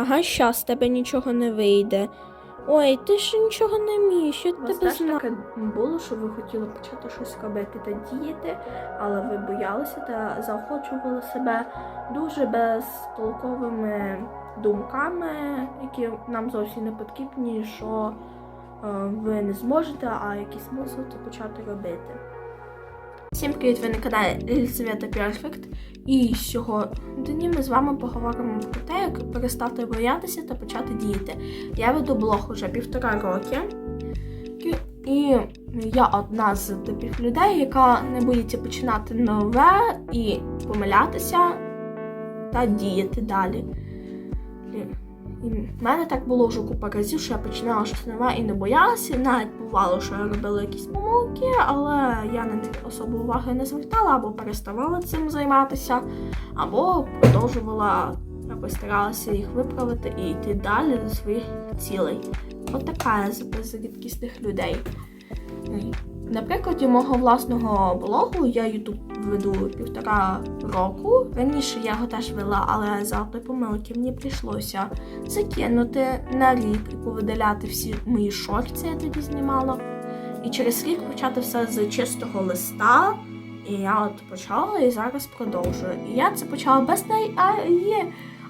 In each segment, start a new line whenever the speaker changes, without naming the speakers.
Ага, щас тебе нічого не вийде. Ой, ти ж нічого не вмієш, я тебе
теж
знаю.
таке було, що ви хотіли почати щось робити та діяти, але ви боялися та заохочували себе дуже безтолковими думками, які нам зовсім не потрібні, що е, ви не зможете, а який смисл це почати робити. Всім привіт, ви на каналі Елізавета Перфект. І сьогодні ми з вами поговоримо про те, як перестати боятися та почати діяти. Я веду блог уже півтора роки. І я одна з типів людей, яка не боїться починати нове і помилятися та діяти далі. І, в мене так було вже купа разів, що я починала щось нове і не боялася. Навіть бувало, що я робила якісь помилки, але я на них особо уваги не звертала, або переставала цим займатися, або продовжувала якось старалася їх виправити і йти далі до своїх цілей. От така я з рідкісних людей. На прикладі мого власного блогу я Ютуб веду півтора року. Раніше я його теж вела, але за той помилки мені прийшлося закинути на рік і повидаляти всі мої шорти, я тоді знімала. І через рік почати все з чистого листа. І я от почала і зараз продовжую. І я це почала без неї,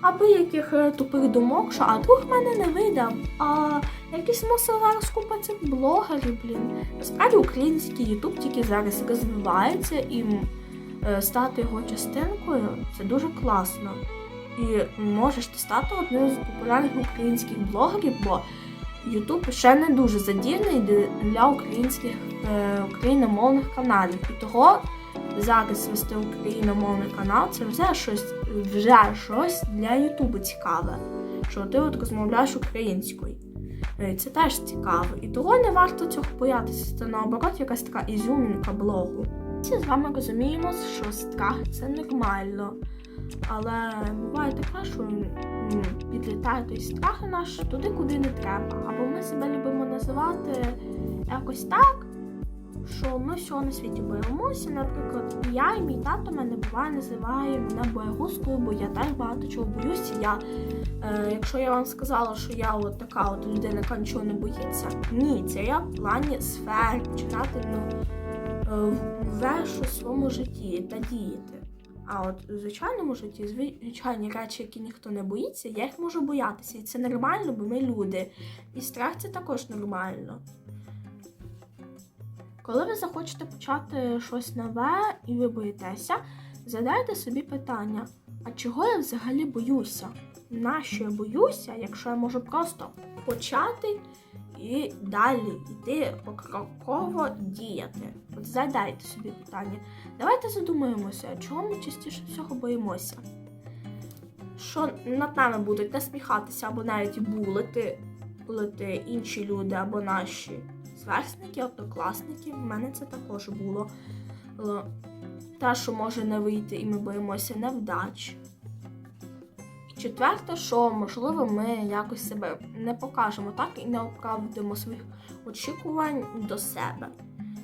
аби яких е, тупих думок, що а друг мене не видав. А якийсь смисл зараз купа блогерів, блін. Насправді український Ютуб тільки зараз розвивається і е, стати його частинкою це дуже класно. І можеш ти стати одним з популярних українських блогерів, бо Ютуб ще не дуже задірний для- для українських е, україномовних каналів. І того зараз вести україномовний канал це вже щось, вже щось для Ютубу цікаве. Що ти от розмовляєш українською. Е, Це теж цікаво. І того не варто цього боятися. Це наоборот якась така ізюмінка блогу. Всі з вами розуміємо, що страх це нормально. Але буває таке, що підлітає той страх наш туди, куди не треба. Або ми себе любимо називати якось так, що ми всього на світі боїмося. Наприклад, я і мій тато мене буває називає мене боягузкою, бо я теж багато чого боюся. Я, е, якщо я вам сказала, що я от така от людина, яка нічого не боїться, ні, це я в плані сфер починати ну, е, в щось в своєму житті та діяти. А от у звичайному житті звичайні речі, які ніхто не боїться, я їх можу боятися. І це нормально, бо ми люди. І страх це також нормально. Коли ви захочете почати щось нове і ви боїтеся, задайте собі питання: а чого я взагалі боюся? Нащо я боюся, якщо я можу просто почати і далі йти покроково діяти? От задайте собі питання. Давайте задумаємося, чого ми частіше всього боїмося. Що над нами будуть насміхатися або навіть булити, булити інші люди або наші зверстники, однокласники. В мене це також було. Е, Те, що може не вийти, і ми боїмося невдач. Четверте, що можливо ми якось себе не покажемо так і не оправдимо своїх очікувань до себе.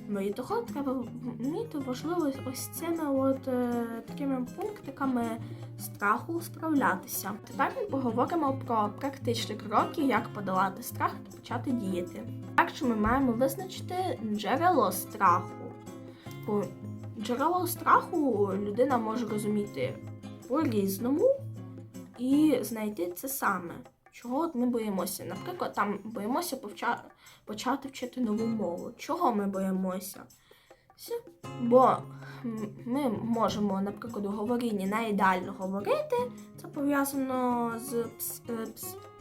Ну і того треба вміти важливо ось цими от е, такими пунктиками страху справлятися. Тепер ми поговоримо про практичні кроки, як подолати страх та почати діяти. Перше ми маємо визначити джерело страху. Джерело страху людина може розуміти по-різному і знайти це саме. Чого ми боїмося? Наприклад, там боїмося повча... почати вчити нову мову. Чого ми боїмося? Бо ми можемо, наприклад, у говорінні не ідеально говорити. Це пов'язано з е,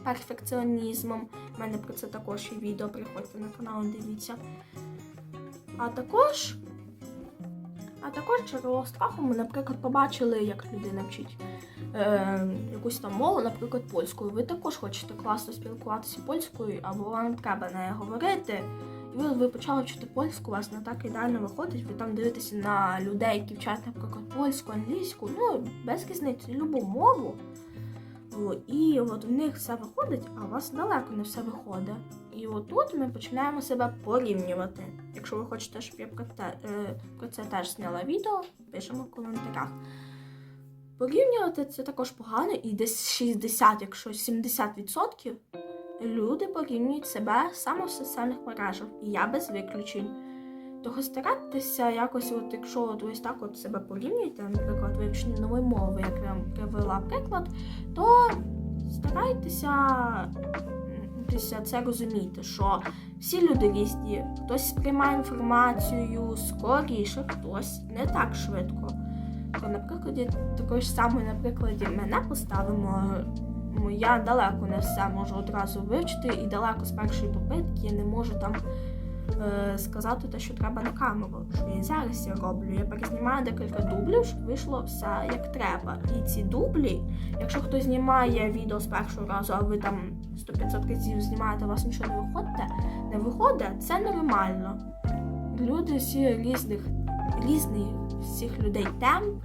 перфекціонізмом. У мене про це також є відео. Приходьте на канал, дивіться. А також. А також джерело страху ми, наприклад, побачили, як людина вчить е, якусь там мову, наприклад, польською. Ви також хочете класно спілкуватися польською, або вам треба не говорити. І ви, ви почали вчити польську, у вас не так ідеально виходить. Ви там дивитеся на людей, які вчать, наприклад, польську, англійську, ну, без різниці, любу мову. І от у них все виходить, а у вас далеко не все виходить. І отут ми починаємо себе порівнювати. Якщо ви хочете, щоб я про, е, це теж зняла відео, пишемо в коментарях. Порівнювати це також погано, і десь 60, якщо 70% люди порівнюють себе саме в соціальних мережах, і я без виключень. Того старайтеся якось, от якщо от ось так от себе порівнюєте, наприклад, вивчення нової мови, як я вам привела приклад, то старайтеся це розуміти, що всі люди різні, хтось сприймає інформацію скоріше, хтось не так швидко. То, на прикладі такої ж самої, на прикладі мене поставимо. Я далеко не все можу одразу вивчити, і далеко з першої попитки я не можу там сказати те, що треба на камеру. Що я зараз я роблю. Я перезнімаю декілька дублів, щоб вийшло все як треба. І ці дублі, якщо хтось знімає відео з першого разу, а ви там 100-500 разів знімаєте, у вас нічого не виходить, не виходить, це нормально. Люди всі різних, різний всіх людей темп,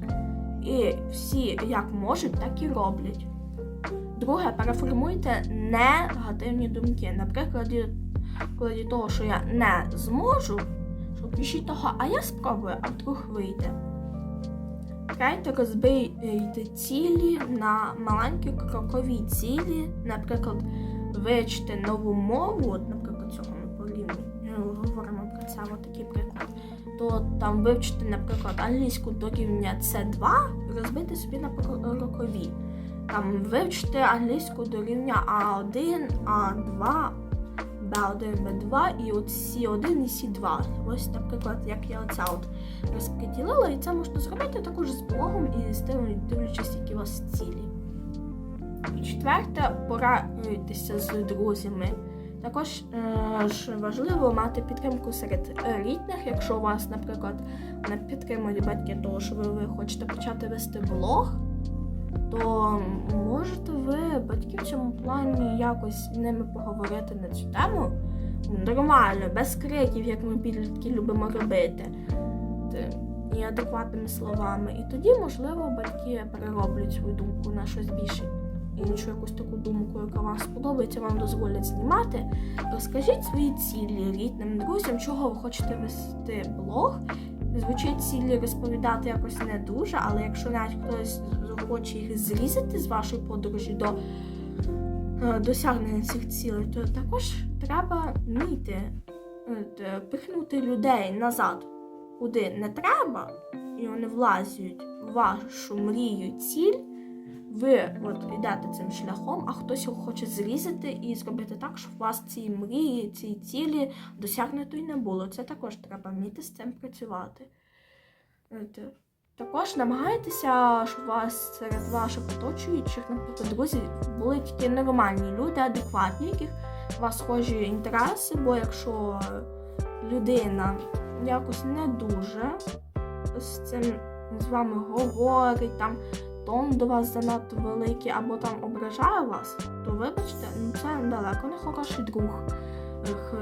і всі як можуть, так і роблять. Друге, переформуйте негативні думки. Наприклад, прикладі того, що я не зможу, що пишіть того, а я спробую, а вдруг вийде. Третє, розбийте цілі на маленькі крокові цілі, наприклад, вивчити нову мову, от, наприклад, цього ми порівнюємо, говоримо про це, от такий приклад, то там вивчити, наприклад, англійську до рівня C2, розбити собі на крокові. Там вивчити англійську до рівня А1, А2, B1, B2 і от C1 і C2. Ось, наприклад, як я оця от розподілила, і це можна зробити також з блогом і з тим, дивлячись, які у вас цілі. Четверте, порадуйтеся з друзями. Також е, ж важливо мати підтримку серед рідних, якщо у вас, наприклад, не підтримують батьки того, що ви, ви хочете почати вести блог, то можете ви батьки в цьому плані якось з ними поговорити на цю тему нормально, без криків, як ми підлітки любимо робити, і адекватними словами. І тоді, можливо, батьки перероблять свою думку на щось більше. Іншу якусь таку думку, яка вам сподобається, вам дозволять знімати. Розкажіть свої цілі рідним друзям, чого ви хочете вести блог. Звучить цілі розповідати якось не дуже, але якщо навіть хтось хоче їх зрізати з вашої подорожі до е, досягнення цих цілей, то також треба вміти е, пихнути людей назад, куди не треба, і вони влазять в вашу мрію ціль. Ви от йдете цим шляхом, а хтось його хоче зрізати і зробити так, щоб у вас ці мрії, ці цілі досягнуто й не було. Це також треба вміти з цим працювати. От, Також намагайтеся, щоб вас серед ваших оточуючих, наприклад, друзів, були тільки нормальні люди, адекватні, яких у вас схожі інтереси, бо якщо людина якось не дуже з цим з вами говорить, там тон до вас занадто великий, або там ображає вас, то вибачте, ну це далеко не хороший друг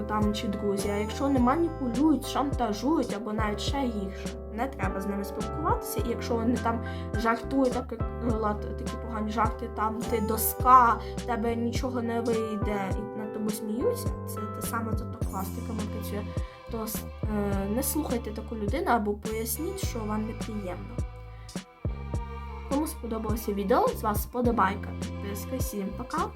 там чи друзі. А якщо не маніпулюють, шантажують або навіть ще гірше, не треба з ними спілкуватися. І якщо вони там жартують, наприклад, такі погані жарти, там ти доска, тебе нічого не вийде, і над тобою сміються, це те саме за то працює. То е, не слухайте таку людину або поясніть, що вам неприємно. Кому сподобалося відео, з вас сподобайка. Підписка. Всім пока!